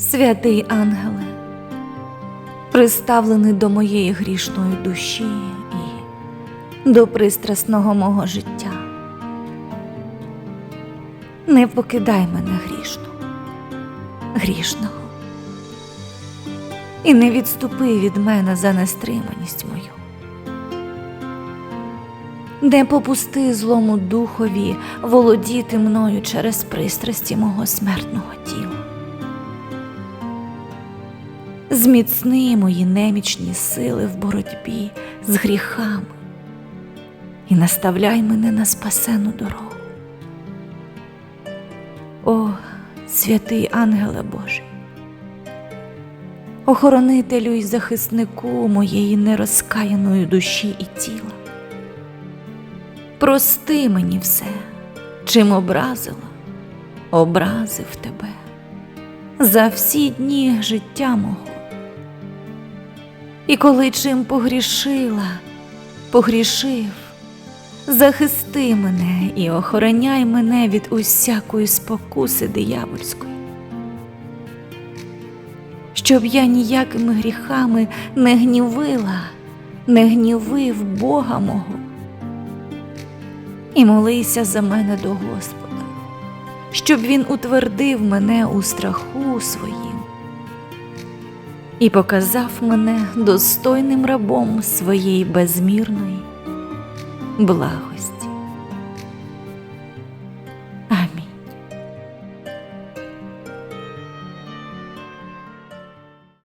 Святий ангеле, приставлений до моєї грішної душі і до пристрасного мого життя. Не покидай мене грішну, грішного, і не відступи від мене за нестриманість мою. Не попусти злому духові володіти мною через пристрасті мого смертного тіла. Зміцни мої немічні сили в боротьбі з гріхами і наставляй мене на спасену дорогу. О, святий ангеле Божий, охоронителю і захиснику моєї нерозкаяної душі і тіла. Прости мені все, чим образила, образив тебе за всі дні життя мого. І коли чим погрішила, погрішив, захисти мене і охороняй мене від усякої спокуси диявольської, щоб я ніякими гріхами не гнівила, не гнівив Бога мого. І молися за мене до Господа, щоб Він утвердив мене у страху своїм і показав мене достойним рабом своєї безмірної благості.